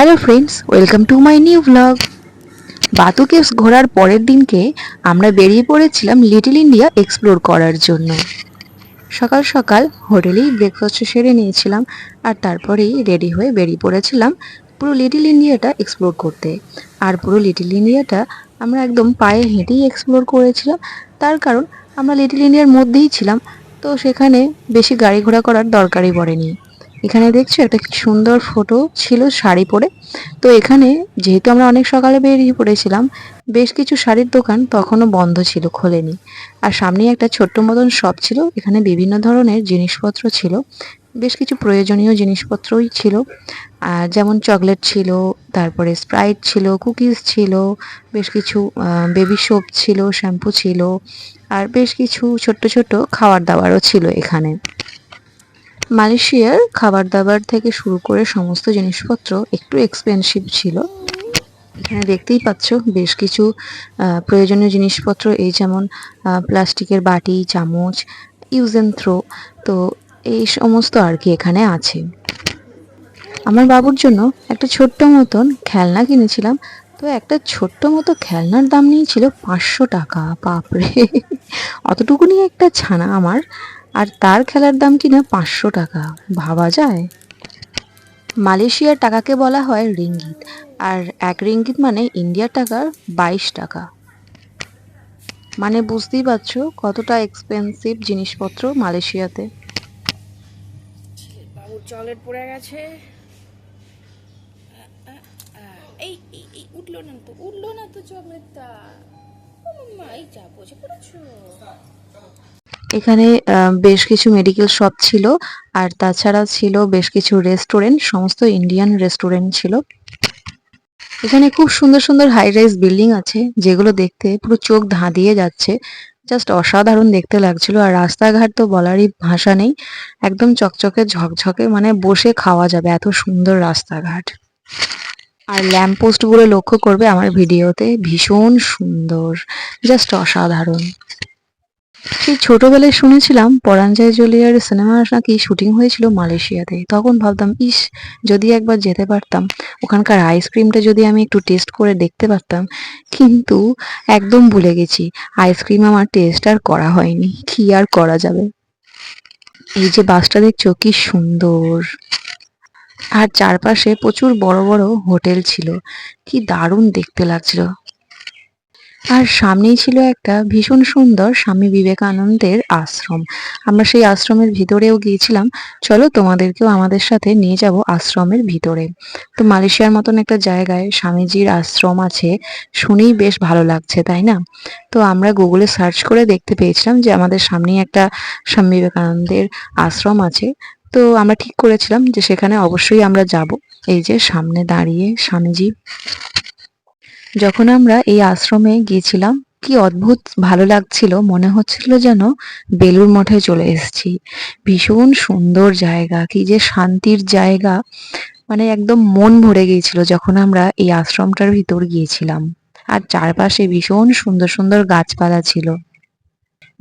Hello friends welcome to my new vlog Batu Caves ঘোরার পরের দিনকে আমরা বেরিয়ে পড়েছিলাম লিটল ইন্ডিয়া এক্সপ্লোর করার জন্য। সকাল সকাল হোটেলেই ব্রেকফাস্ট সেরে নিয়েছিলাম আর তারপরেই রেডি হয়ে বেরিয়ে পড়েছিলাম পুরো লিটল ইন্ডিয়াটা এক্সপ্লোর করতে। আর পুরো লিটল ইন্ডিয়াটা আমরা একদম পায়ে হেঁটেই এক্সপ্লোর করেছিলাম। তার কারণ আমরা লিটল ইন্ডিয়ার মধ্যেই ছিলাম, তো সেখানে বেশি গাড়ি ঘোড়া করার দরকারই পড়েনি। এখানে দেখছ একটা কি সুন্দর ফটো ছিল শাড়ি পরে। তো এখানে যেহেতু আমরা অনেক সকালে বেরিয়ে পড়েছিলাম, বেশ কিছু শাড়ির দোকান তখনও বন্ধ ছিল, খোলেনি। আর সামনেই একটা ছোট্ট মতন শপ ছিল, এখানে বিভিন্ন ধরনের জিনিসপত্র ছিল। বেশ কিছু প্রয়োজনীয় জিনিসপত্রই ছিল। আর যেমন চকলেট ছিল, তারপরে স্প্রাইট ছিল কুকিজ ছিল, বেশ কিছু বেবি সোপ ছিল শ্যাম্পু ছিল, আর বেশ কিছু ছোট্ট ছোট্ট খাওয়ার দাওয়ারও ছিল এখানে। মালয়েশিয়ার খাবার দাবার থেকে শুরু করে সমস্ত জিনিসপত্র একটু এক্সপেন্সিভ ছিল। এখানে দেখতেই পাচ্ছ বেশ কিছু প্রয়োজনীয় জিনিসপত্র, এই যেমন প্লাস্টিকের বাটি, চামচ ইউজ অ্যান্ড থ্রো তো এই সমস্ত আর কি এখানে আছে। আমার বাবুর জন্য একটা ছোট্ট মতন খেলনা কিনেছিলাম, তো একটা ছোট্ট মতো খেলনার দাম নিয়েছিল পাঁচশো টাকা, বাপরে! অতটুকুনি একটা ছানা আমার আর তার খেলার দাম কিনা পাঁচশো টাকা, ভাবা যায়? মালয়েশিয়ার টাকাকে বলা হয় রিঙ্গিত, আর এক রিঙ্গিত মানে ইন্ডিয়ার টাকার বাইশ টাকা। মানে বুঝতেই পারছ কতটা এক্সপেন্সিভ জিনিসপত্র মালয়েশিয়াতে। উঠল না তো, উঠল না তো এখানে বেশ কিছু মেডিকেল শপ ছিল আর তাছাড়া ছিল বেশ কিছু রেস্টুরেন্ট সমস্ত ইন্ডিয়ান রেস্টুরেন্ট ছিল। এখানে খুব সুন্দর সুন্দর হাই রাইজ বিল্ডিং আছে, যেগুলো দেখতে পুরো চোখ ধাঁধিয়ে যাচ্ছে। জাস্ট অসাধারণ দেখতে লাগছিল আর রাস্তাঘাট তো বলারই ভাষা নেই। একদম চকচকে, ঝকঝকে মানে বসে খাওয়া যাবে এত সুন্দর রাস্তাঘাট। আর ল্যাম্প পোস্টগুলো লক্ষ্য করবে আমার ভিডিওতে ভীষণ সুন্দর জাস্ট অসাধারণ। সেই ছোটবেলায় শুনেছিলাম পরাঞ্জয় জলিয়ার সিনেমা নাকি শুটিং হয়েছিল মালয়েশিয়াতে। তখন ভাবতাম, ইস, যদি একবার যেতে পারতাম, ওখানকার আইসক্রিমটা যদি আমি একটু টেস্ট করে দেখতে পারতাম। কিন্তু একদম ভুলে গেছি আইসক্রিম আমার টেস্ট আর করা হয়নি। কি আর করা যাবে? এই যে বাসটা দেখছ, কি সুন্দর। আর চারপাশে প্রচুর বড় বড় হোটেল ছিল। কি দারুণ দেখতে লাগছিল। আর সামনেই ছিল একটা ভীষণ সুন্দর স্বামী বিবেকানন্দের আশ্রম। আমরা সেই আশ্রমের ভিতরেও গিয়েছিলাম। চলো তোমাদেরকেও আমাদের সাথে নিয়ে যাব আশ্রমের ভিতরে। তো মালয়েশিয়ার মতন একটা জায়গায় স্বামীজির আশ্রম আছে। শুনেই বেশ ভালো লাগছে, তাই না? তো আমরা গুগলে সার্চ করে দেখতে পেয়েছিলাম যে আমাদের সামনেই একটা স্বামী বিবেকানন্দের আশ্রম আছে। তো আমরা ঠিক করেছিলাম যে সেখানে অবশ্যই আমরা যাব। এই যে সামনে দাঁড়িয়ে স্বামীজি যখন আমরা এই আশ্রমে গিয়েছিলাম, কি অদ্ভুত ভালো লাগছিল, মনে হচ্ছিল যেন বেলুর মঠে চলে এসেছি। ভীষণ সুন্দর জায়গা, কি যে শান্তির জায়গা। মানে একদম মন ভরে গিয়েছিল যখন আমরা এই আশ্রমটার ভিতর গিয়েছিলাম। আর চারপাশে ভীষণ সুন্দর সুন্দর গাছপালা ছিল।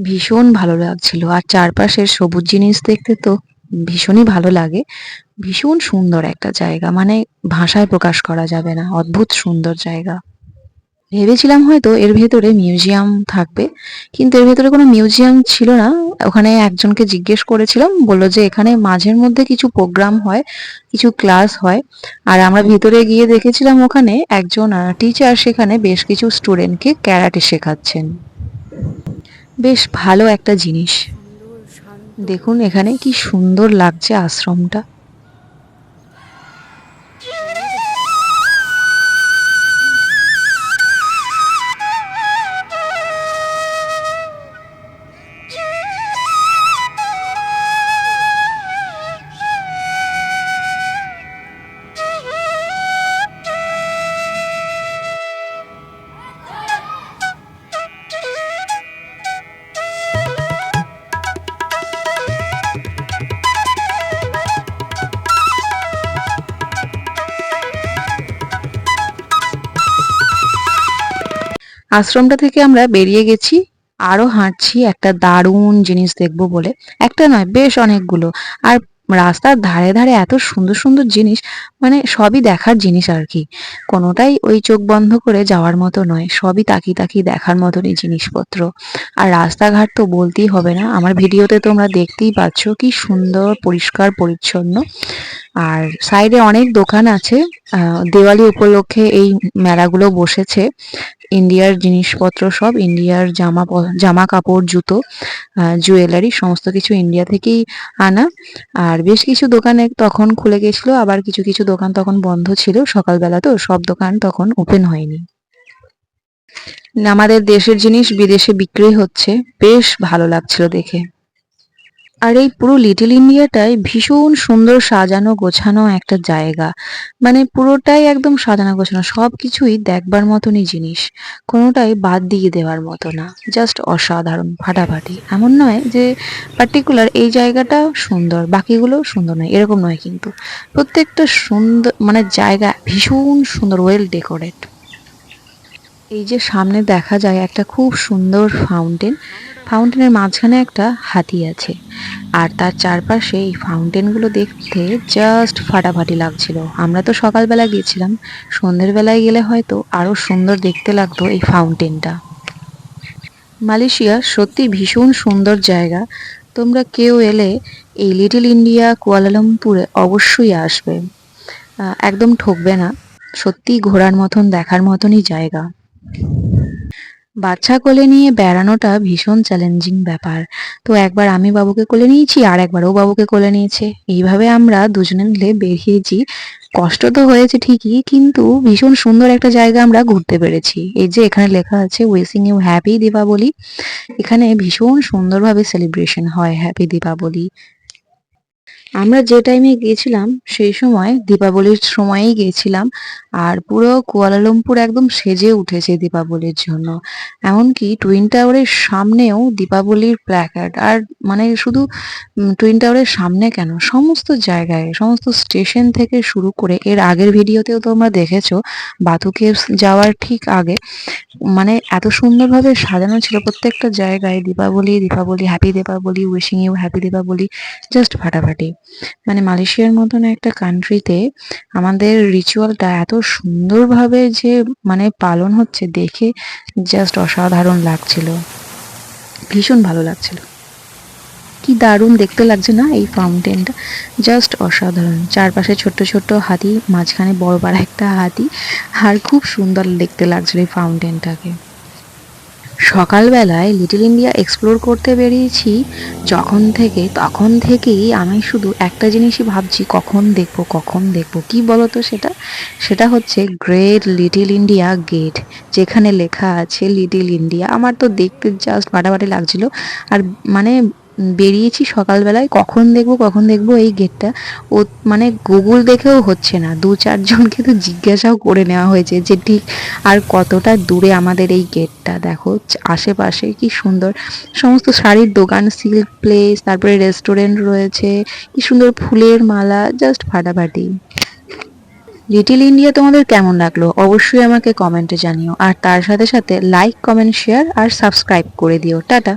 ভীষণ ভালো লাগছিল। আর চারপাশের সবুজ জিনিস দেখতে তো ভীষণই ভালো লাগে। ভীষণ সুন্দর একটা জায়গা। মানে ভাষায় প্রকাশ করা যাবে না। অদ্ভুত সুন্দর জায়গা। ভেবেছিলাম হয়তো এর ভেতরে মিউজিয়াম থাকবে, কিন্তু এর ভেতরে কোনো মিউজিয়াম ছিল না। ওখানে একজনকে জিজ্ঞেস করেছিলাম, বলল যে এখানে মাঝের মধ্যে কিছু প্রোগ্রাম হয়, কিছু ক্লাস হয়। আর আমরা ভিতরে গিয়ে দেখেছিলাম ওখানে একজন টিচার সেখানে বেশ কিছু স্টুডেন্টকে ক্যারাটে শেখাচ্ছেন। বেশ ভালো একটা জিনিস। দেখুন এখানে কি সুন্দর লাগছে আশ্রমটা। আশ্রমটা থেকে আমরা বেরিয়ে গেছি। আরও হাঁটছি, একটা দারুণ জিনিস দেখব বলে। একটা নয়, বেশ অনেকগুলো। আর রাস্তার ধারে ধারে এত সুন্দর সুন্দর জিনিস মানে সবই দেখার জিনিস আর কি। কোনোটাই ওই চোখ বন্ধ করে যাওয়ার মতো নয়, সবই তাকিয়ে তাকিয়ে দেখার মতনই জিনিসপত্র। আর রাস্তাঘাট তো বলতেই হবে না, আমার ভিডিওতে তোমরা দেখতেই পাচ্ছ কি সুন্দর, পরিষ্কার, পরিচ্ছন্ন। আর সাইডে অনেক দোকান আছে দিওয়ালি উপলক্ষে এই মেলাগুলো বসেছে। ইন্ডিয়ার জিনিসপত্র সব, ইন্ডিয়ার জামা জামা কাপড়, জুতো জুয়েলারি, সমস্ত কিছু ইন্ডিয়া থেকেই আনা। আর বেশ কিছু দোকানে তখন খুলে গেছিল, আবার কিছু কিছু দোকান তখন বন্ধ ছিল। সকালবেলা তো সব দোকান তখন ওপেন হয়নি। আমাদের দেশের জিনিস বিদেশে বিক্রি হচ্ছে। বেশ ভালো লাগছিল দেখে। আর এই পুরো লিটল ইন্ডিয়াটাই ভীষণ সুন্দর সাজানো গোছানো একটা জায়গা। মানে পুরোটাই একদম সাজানো গোছানো সব কিছুই দেখবার মতনই জিনিস। কোনোটাই বাদ দিয়ে দেওয়ার মতো না জাস্ট অসাধারণ, ফাটাফাটি। এমন নয় যে পার্টিকুলার এই জায়গাটা সুন্দর, বাকিগুলো সুন্দর নয়, এরকম নয় কিন্তু। প্রত্যেকটা সুন্দর মানে জায়গা ভীষণ সুন্দর ওয়েল ডেকোরেট এই যে সামনে দেখা যায় একটা খুব সুন্দর ফাউন্টেন ফাউন্টেনের মাঝখানে একটা হাতি আছে। আর তার চারপাশে এই ফাউন্টেনগুলো দেখতে জাস্ট ফাটাফাটি লাগছিল। আমরা তো সকালবেলা গিয়েছিলাম। সন্ধ্যের বেলায় গেলে হয়তো আরও সুন্দর দেখতে লাগতো এই ফাউন্টেনটা। মালয়েশিয়া সত্যি ভীষণ সুন্দর জায়গা। তোমরা কেউ এলে এই লিটল ইন্ডিয়া, কুয়ালালামপুরে অবশ্যই আসবে। একদম ঠকবে না। সত্যি ঘোরার মতন, দেখার মতনই জায়গা। বাচ্চা কোলে নিয়ে বেড়ানোটা ভীষণ চ্যালেঞ্জিং ব্যাপার। তো একবার আমি বাবুকে কোলে নিয়েছি, আর একবার ও বাবুকে কোলে নিয়েছে। এইভাবে আমরা দুজনে মিলে বেরিয়েছি। কষ্ট তো হয়েছে ঠিকই, কিন্তু ভীষণ সুন্দর একটা জায়গা আমরা ঘুরতে পেরেছি। এই যে এখানে লেখা আছে ওয়েসিং ইউ হ্যাপি দীপাবলি এখানে ভীষণ সুন্দরভাবে সেলিব্রেশন হয় হ্যাপি দীপাবলি আমরা যে টাইমে গিয়েছিলাম, সেই সময়, দীপাবলির সময়েই গিয়েছিলাম, আর পুরো কুয়ালালামপুর একদম সেজে উঠেছে দীপাবলির জন্য। এমনকি টুইন টাওয়ারের সামনেও দীপাবলির প্ল্যাকার্ড আর মানে শুধু টুইন টাওয়ারের সামনে কেন? সমস্ত জায়গায়, সমস্ত স্টেশন থেকে শুরু করে, এর আগের ভিডিওতেও তোমরা দেখেছ বাথু কেভস যাওয়ার ঠিক আগে মানে এত সুন্দরভাবে সাজানো ছিল প্রত্যেকটা জায়গায়, Deepavali Deepavali happy Deepavali wishing you happy Deepavali just ফাটাফাটি। মানে মালয়েশিয়ার মতন একটা কান্ট্রিতে আমাদের রিচুয়ালটা এত সুন্দরভাবে যে মানে পালন হচ্ছে দেখে জাস্ট অসাধারণ লাগছিল। ভীষণ ভালো লাগছিল। কি দারুণ দেখতে লাগছে না এই ফাউন্টেনটা জাস্ট অসাধারণ। চারপাশে ছোট্ট ছোট্ট হাতি, মাঝখানে বড় বড় একটা হাতি, আর খুব সুন্দর দেখতে লাগছিল এই ফাউন্টেনটাকে সকালবেলায় লিটল ইন্ডিয়া এক্সপ্লোর করতে বেরিয়েছি। যখন থেকে, তখন থেকেই আমি শুধু একটা জিনিসই ভাবছি, কখন দেখব, কখন দেখব। কি বলতো সেটা? সেটা হচ্ছে গ্রেট লিটল ইন্ডিয়া গেট যেখানে লেখা আছে লিটল ইন্ডিয়া আমার তো দেখতে জাস্ট বাটাবাটি লাগছিল। আর মানে বেরিয়েছি সকালবেলায়, কখন দেখব কখন দেখব এই গেটটা ও মানে গুগল দেখেও হচ্ছে না। দু চারজনকে তো জিজ্ঞাসাও করে নেওয়া হয়েছে যে ঠিক আর কতটা দূরে আমাদের এই গেটটা দেখো, আশেপাশে কি সুন্দর সমস্ত শাড়ির দোকান সিল্ক প্লেস তারপরে রেস্টুরেন্ট রয়েছে, কি সুন্দর ফুলের মালা জাস্ট ফাটাফাটি। লিটল ইন্ডিয়া তোমাদের কেমন লাগল? অবশ্যই আমাকে কমেন্টে জানিও। আর তার সাথে সাথে লাইক কমেন্ট শেয়ার আর সাবস্ক্রাইব করে দিও। টাটা।